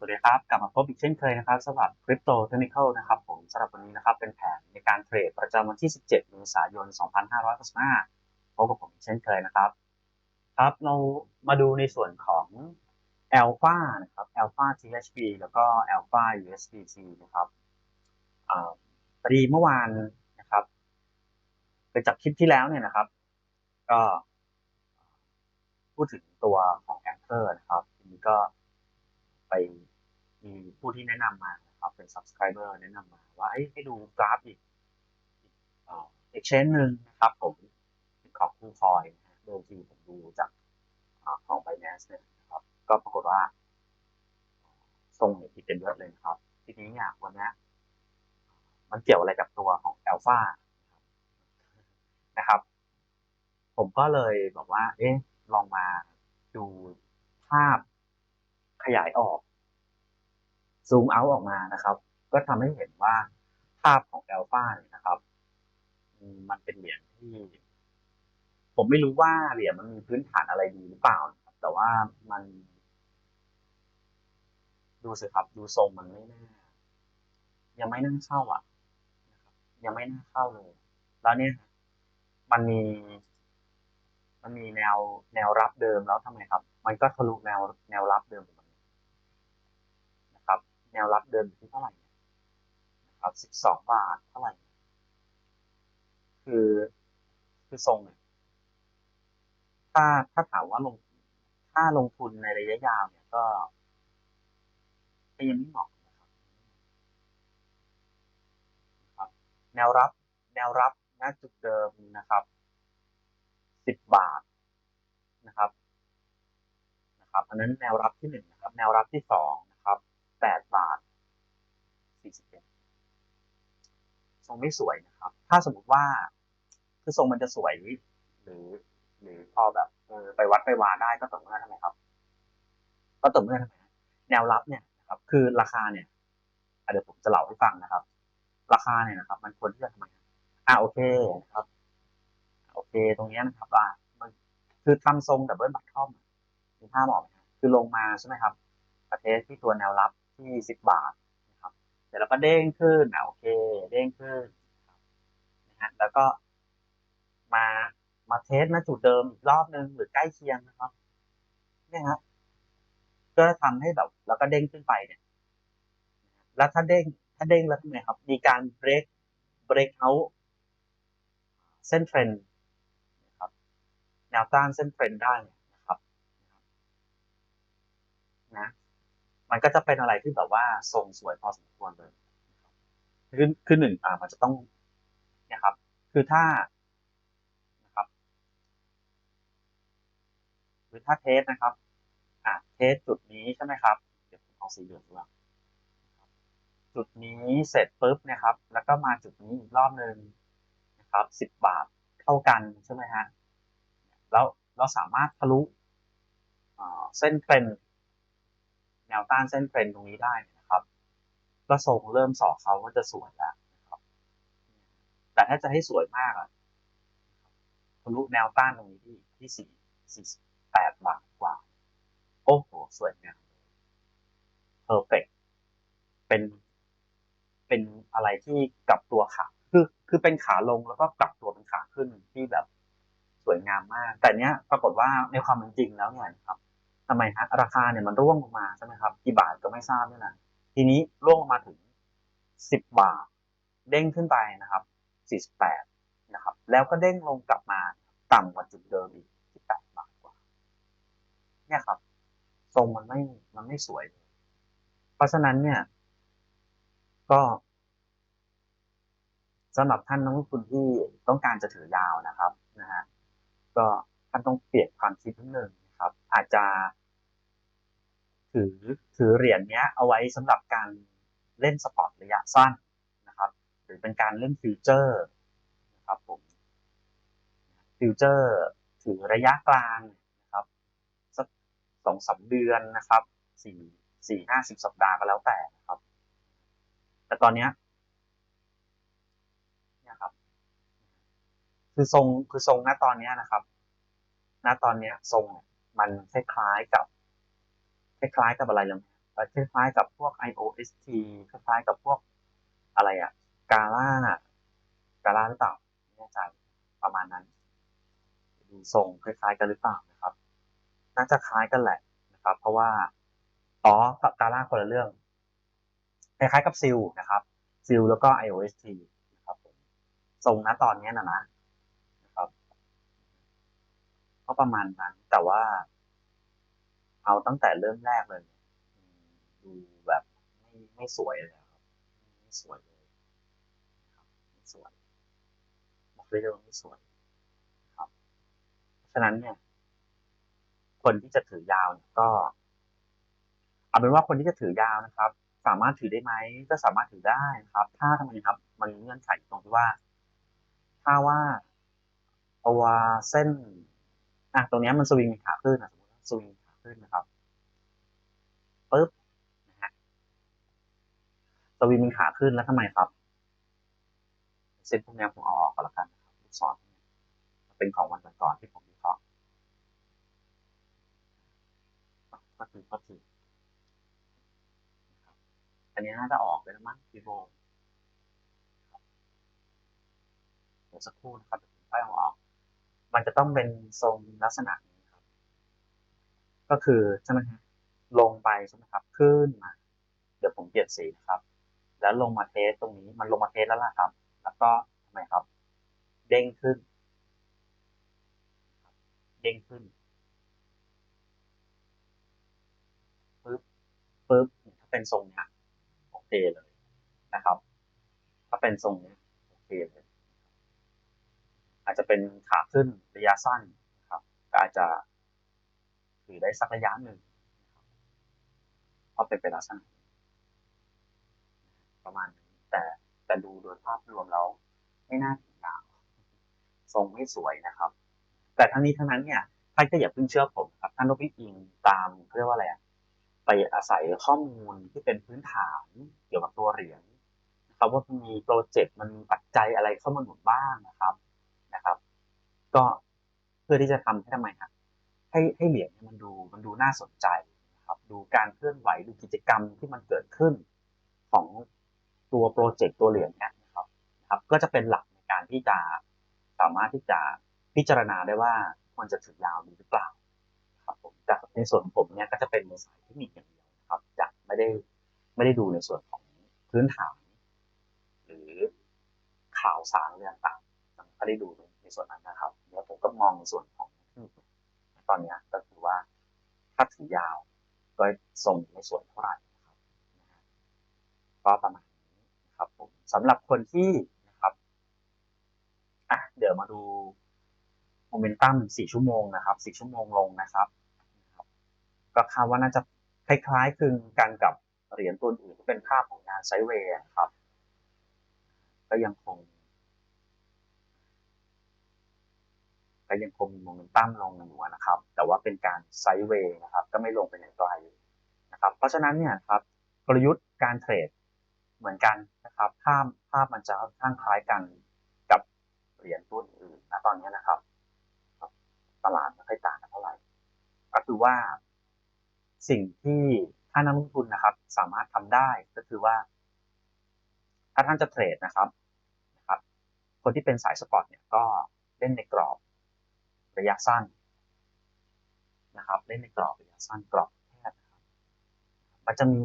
สวัสดีครับ กลับมาพบอีกเช่นเคยนะครับสำหรับ Crypto Technical นะครับผมสำหรับวันนี้นะครับเป็นแผนในการเทรดประจำวันที่ 17 เมษายน 2565พบกับผมอีกเช่นเคยนะครับ ครับเรามาดูในส่วนของ Alpha นะครับ Alpha THB แล้วก็ Alpha USDT นะครับอพอดีเมื่อวานนะครับเป็นจากคลิปที่แล้วเนี่ยนะครับ ก็พูดถึงตัวของ Anchor นะครับทีนี้ก็ไป มีผู้ที่แนะนำมาครับเป็น subscriber แนะนำมาว่าให้ให้ดูกราฟอีกอ่อ exchange หนึ่งนะครับผมของคูคอยนะฮะเดิมทีผมดูจากอของ Binance เนี่ยนะครับ ก็ปรากฏว่าทรงเนี่ยผิดกันเยอะเลยครับ ทีนี้เนี่ยวันนี้มันเกี่ยวอะไรกับตัวของ Alpha นะครับ ผมก็เลยบอกว่า เอ๊ะ ลองมาดูภาพขยายออก ซูมเอาออกมานะครับ ก็ทำให้เห็นว่าภาพของแอลฟาเนี่ยนะครับมันเป็นเหรียญที่ ผมไม่รู้ว่าเหรียญมันมีพื้นฐานอะไรดีหรือเปล่านะครับ แต่ว่ามัน ดูสิครับ ดูทรงมันไม่น่ายังไม่น่าเข้าอะยังไม่น่าเข้าเลย แล้วเนี่ย มันมี มันมีแนวแนวรับเดิมแล้วทำไงครับ มันก็ทะลุแนวแนวรับเดิมของมันนะครับ แนวรับเดิมอยู่ที่เท่าไหร่เนี่ยนะครับสิบสองบาทเท่าไหร่ คือคือทรงเนี่ยถ้าถ้าถามว่าลงถ้าลงทุนในระยะยาวเนี่ยก็ยังไม่เหมาะนะครับ แนวรับแนวรับณจุดเดิมนะครับสิบบาทนะครับ นะครับอันนั้นแนวรับที่หนึ่งนะครับ แนวรับที่สอง แปดบาทสี่สิบเอ็ดทรงไม่สวยนะครับ ถ้าสมมติว่าคือทรงมันจะสวยหรือหรือพอแบบเออไปวัดไปวาได้ก็ต่อเมื่อทำไมครับ ก็ต่อเมื่อทำไมแนวรับเนี่ยนะครับ คือราคาเนี่ยอะเดี๋ยวผมจะเล่าให้ฟังนะครับ ราคาเนี่ยนะครับ มันควรที่จะทำไมอ่าโอเคนะครับโอเค ตรงเนี้ยนะครับว่ามันคือทำทรงดับเบิลบัตทอมมีภาพออกไหมครับคือลงมาใช่ไหมครับ ประเทศที่ตัวแนวรับ ที่สิบบาทนะครับเดี๋ยวเราก็เด้งขึ้นอะโอเค เด้งขึ้นนะฮะแล้วก็มามาเทสณจุดเดิมอีกรอบนึงหรือใกล้เคียงนะครับเนี่ยครับก็ทำให้แบบแล้วก็เด้งขึ้นไปเนี่ย แล้วถ้าเด้งถ้าเด้งแล้วทำไงครับ มีการ break break out เส้นเทรนนะครับแนวต้านเส้นเทรนได้นะครับนะ มันก็จะเป็นอะไรที่แบบว่าทรงสวยพอสมควรเลยนะครับคือคือหนึ่งอ่ามันจะต้องเนี่ยครับ คือถ้านะครับหรือถ้าเทสนะครับอ่าเทสจุดนี้ใช่ไหมครับเดี๋ยวผมเอาสีเหลืองดีกว่าจุดนี้เสร็จปุ๊บนะครับ แล้วก็มาจุดนี้อีกรอบหนึ่งนะครับสิบบาทเท่ากันใช่ไหมฮะแล้วเราสามารถทะลุเส้นเทรน แนวต้านเส้นเทรนตรงนี้ได้นะครับ ก็ทรงเริ่มสอกเขาก็จะสวยแล้วนะครับ แต่ถ้าจะให้สวยมากอะทะลุแนวต้านตรงนี้ที่ที่สี่สี่แปดบาทกว่า โอ้โห สวยงามเพอร์เฟกเป็นเป็นอะไรที่กลับตัวขาคือคือเป็นขาลงแล้วก็กลับตัวเป็นขาขึ้นที่แบบสวยงามมาก แต่เนี้ยปรากฏว่าในความเป็นจริงแล้วเนี่ยครับ ทำไมฮะราคาเนี่ยมันร่วงลงมาใช่ไหมครับกี่บาทก็ไม่ทราบนี่แหละทีนี้ร่วงลงมาถึงสิบบาท เด้งขึ้นไปนะครับสี่สิบแปดนะครับ แล้วก็เด้งลงกลับมาต่ำกว่าจุดเดิมอีกสิบแปดบาทกว่า เนี่ยครับ ทรงมันไม่มันไม่สวย เพราะฉะนั้นเนี่ย ก็สำหรับท่านนักลงทุนที่ต้องการจะถือยาวนะครับนะฮะก็ท่านต้องเปลี่ยนความคิดนิดนึง อาจจะ ถือถือเหรียญเนี้ย เอาไว้สำหรับการเล่นสปอร์ตระยะสั้นนะครับ หรือเป็นการเล่นฟิวเจอร์นะครับผมฟิวเจอร์ถือระยะกลางนะครับสักสองสาเดือนนะครับสี่สี่ห้าสิบสัปดาห์ก็แล้วแต่นะครับ แต่ตอนเนี้ยคือทรงคือทรงณตอนนี้นะครับ ณตอนนี้ทรง มันคล้ายๆกับ คล้ายๆกับอะไรเลยคล้ายๆกับพวก IOST คล้ายๆกับพวกอะไรอะกาล่ากาล่าหรือเปล่าไม่แน่ใจประมาณนั้น ดูทรงคล้ายๆกันหรือเปล่านะครับ น่าจะคล้ายกันแหละนะครับ เพราะว่าอ๋อกับกาล่าคนละเรื่อง คล้ายๆกับซิลนะครับซิลแล้วก็ IOST นะครับผมทรงณตอนนี้นะนะนะครับ ก็ ประมาณนั้น แต่ว่า เอาตั้งแต่เริ่มแรกเลยดูแบบไม่ไม่สวยเลยครับ ไม่สวยเลยครับไม่สวยบอกเลยว่าไม่สวยครับฉะนั้นเนี่ย คนที่จะถือยาวเนี่ยก็ เอาเป็นว่าคนที่จะถือยาวนะครับ สามารถถือได้ไหมก็สามารถถือได้นะครับ ถ้าทำไมครับ มันเงื่อนไขตรงที่ว่า ถ้าว่าตัวเส้น อะตรงนี้มันสวิงขาขึ้นนะสมมติว่าสวิงขาขึ้นนะครับปึ๊บนะฮะสวิงมันขาขึ้นแล้วทำไมครับ เส้นพวกนี้ผมเอาออกก็แล้วกันนะครับลูกศรเนี่ยเป็นของวันก่อนที่ผมวิเคราะห์ก็คือก็คืออันนี้น่าจะออกเลยนะมั้งพี่โบเดี๋ยวสักครู่นะครับเดี๋ยวผมค่อยเอาออก มันจะต้องเป็นทรงลักษณะนี้ครับ ก็คือใช่ไหมฮะลงไปใช่ไหมครับ ขึ้นมา เดี๋ยวผมเปลี่ยนสีนะครับ แล้วลงมาเทสตรงนี้ มันลงมาเทสแล้วล่ะครับ แล้วก็ทำไมครับ เด้งขึ้น เด้งขึ้นปึ๊บปึ๊บถ้าเป็นทรงเนี้ยโอเคเลยนะครับ ถ้าเป็นทรงเนี้ยโอเคเลย จะเป็นขาขึ้นระยะสั้นนะครับก็อาจจะถือได้สักระยะหนึ่งเพราะเป็นไปลักษณะนี้ประมาณนี้แต่แต่ดูโดยภาพรวมแล้วไม่น่าถึงยาวทรงไม่สวยนะครับ แต่ทั้งนี้ทั้งนั้นเนี่ยท่านก็อย่าเพิ่งเชื่อผมครับท่านต้องพิอิงตามเขาเรียกว่าอะไรอะไปอาศัยข้อมูลที่เป็นพื้นฐานเกี่ยวกับตัวเหรียญครับว่ามันมีโปรเจกต์มันมีปัจจัยอะไรเข้ามาหนุนบ้างนะครับ ก็เพื่อที่จะทำให้ทำไมครับให้ให้เหรียญมันดูมันดูน่าสนใจครับดูการเคลื่อนไหวดูกิจกรรมที่มันเกิดขึ้นของตัวโปรเจกต์ตัวเหรียญเนี่ยนะครับครับก็จะเป็นหลักในการที่จะสามารถที่จะพิจารณาได้ว่าควรจะถือยาวหรือเปล่าครับผมแต่ในส่วนผมเนี่ยก็จะเป็นในสายเทคนิคอย่างเดียวครับจะไม่ได้ไม่ได้ดูในส่วนของพื้นฐาน หรือข่าวสารเรื่องต่างๆไม่ได้ดูในส่วนนั้นนะครับ เดี๋ยวผมก็มองในส่วนของตอนนี้ก็คือว่าถ้าถือยาวก็ทรงไม่สวยเท่าไหร่นะครับก็ประมาณนี้นะครับผมสำหรับคนที่นะครับอะเดี๋ยวมาดูโมเมนตัมสี่ชั่วโมงนะครับสี่ชั่วโมงลงนะครับรบก็คาดว่าน่าจะคล้ายๆคลึงกันกับเหรียญตัวอื่นที่เป็นภาพของงานไซเวย์ครับ ก็ยังคง ก็ยังคงมีโมเมนตัมลงอยู่นะครับ แต่ว่าเป็นการไซด์เวย์นะครับ ก็ไม่ลงไปไหนไกลนะครับ เพราะฉะนั้นเนี่ยครับกลยุทธ์การเทรดเหมือนกันนะครับภาพภาพมันจะค่อนข้างคล้ายกันกับเหรียญตัวอื่นนะตอนนี้นะครับ ตลาดไม่ค่อยต่างกันเท่าไหร่ ก็คือว่า สิ่งที่ถ้านักลงทุนนะครับ สามารถทำได้ก็คือว่า ถ้าท่านจะเทรดนะครับนะครับ คนที่เป็นสายสปอร์ตเนี่ยก็เล่นในกรอบ ระยะสั้นนะครับเล่นในกรอบระยะสั้นกรอบแคบนะครับมันจะมี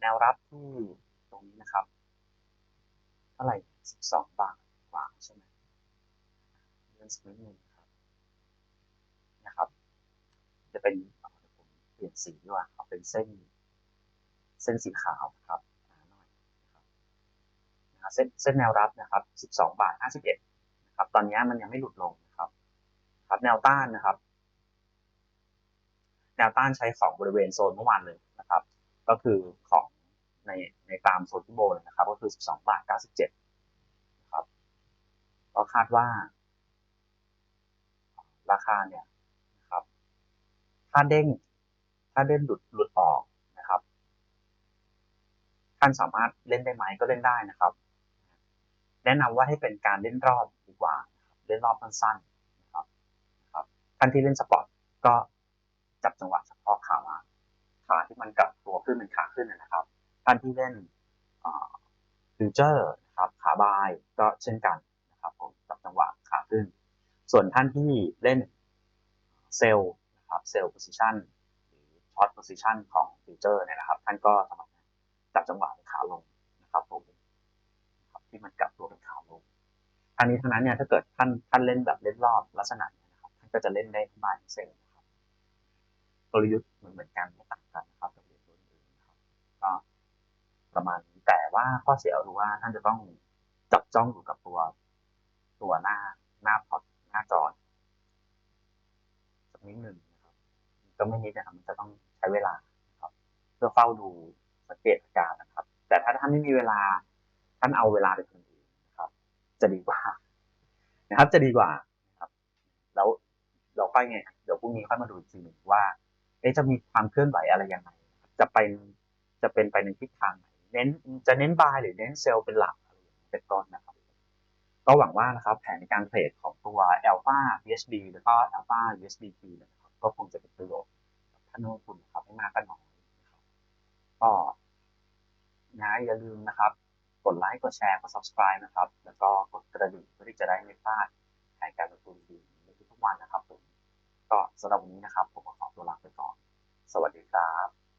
แนวรับที่ตรงนี้นะครับเท่าไหร่12 บาทกว่าใช่ไหมเลื่อนสักนิดนึงครับนะครับ จะเป็นผมเปลี่ยนสีดีกว่าเอาเป็นเส้น เส้นสีขาวนะครับหน่อยนะครับนะเส้นเส้นแนวรับนะครับ 12 บาท 51 ครับ ตอนนี้มันยังไม่หลุดลงนะครับ ครับ แนวต้านนะครับ แนวต้านใช้ของบริเวณโซนเมื่อวานเลยนะครับ ก็คือของในในตามโซนที่โบเลยนะครับ ก็คือ 12บาท97นะครับก็คาดว่า ราคาเนี่ยนะครับ ถ้าเด้ง ถ้าเด้งหลุดหลุดออกนะครับ ท่านสามารถเล่นได้ไหมก็เล่นได้นะครับ แนะนำว่าให้เป็นการเล่นรอบดีกว่า เล่นรอบสั้นๆนะครับนะครับท่านที่เล่นสปอร์ตก็จับจังหวะเฉพาะขามาที่มันกลับตัวขึ้นเป็นขาขึ้นนะครับ ท่านที่เล่นฟิวเจอร์นะครับขาบายก็เช่นกันนะครับผมกับจังหวะขาขึ้น ส่วนท่านที่เล่นเซลล์นะครับเซลล์โพซิชันหรือช็อตโพซิชันของฟิวเจอร์เนี่ยนะครับ ท่านก็สามารถจับจังหวะ ที่มันกลับตัวเป็นขาวลงทั้งนี้ทั้งนั้นเนี่ยถ้าเกิดท่านท่านเล่นแบบเล่นรอบลักษณะนี้นะครับท่านก็จะเล่นได้บายเซลล์นะครับกลยุทธ์เหมือนเหมือนกันไม่ต่างกันนะครับกับเหรียญตัวอื่นนะครับก็ประมาณนี้แต่ว่าข้อเสียคือว่าท่านจะต้องจับจ้องอยู่กับตัวตัวหน้าหน้าพอร์ตหน้าจอสักนิดหนึ่งนะครับ ก็ไม่นิดนะครับมันจะต้องใช้เวลาครับ เพื่อเฝ้าดูสังเกตอาการนะครับ แต่ถ้าท่านไม่มีเวลา ท่านเอาเวลาไปทำอย่างอื่นะครับ จะดีกว่า นะครับ จะดีกว่าครับ แล้วเราค่อยไงเดี๋ยวพรุ่งนี้ค่อยมาดูอีกทีหนึ่งว่าเอ๊ะจะมีความเคลื่อนไหวอะไรยังไงจะเป็นจะเป็นไปในทิศทางไหนเน้นจะเน้นบายหรือเน้นเซลล์เป็นหลักอะไรอย่างนี้เป็นต้นนะครับ ก็หวังว่านะครับ แผนในการเทรดของตัว Alpha BHB แล้วก็ Alpha USDT นะครับก็คงจะเป็นประโยชน์กับท่านลงทุนนะครับไม่มากก็น้อยนะครับก็นะอย่าลืมนะครับ กดไลค์ กดแชร์ กด subscribe นะครับ แล้วก็กดกระดิ่งเพื่อที่จะได้ไม่พลาดรายการลงทุนดีในทุกๆวันนะครับผม ก็สำหรับวันนี้นะครับ ผมก็ขอตัวลาไปก่อน สวัสดีครับ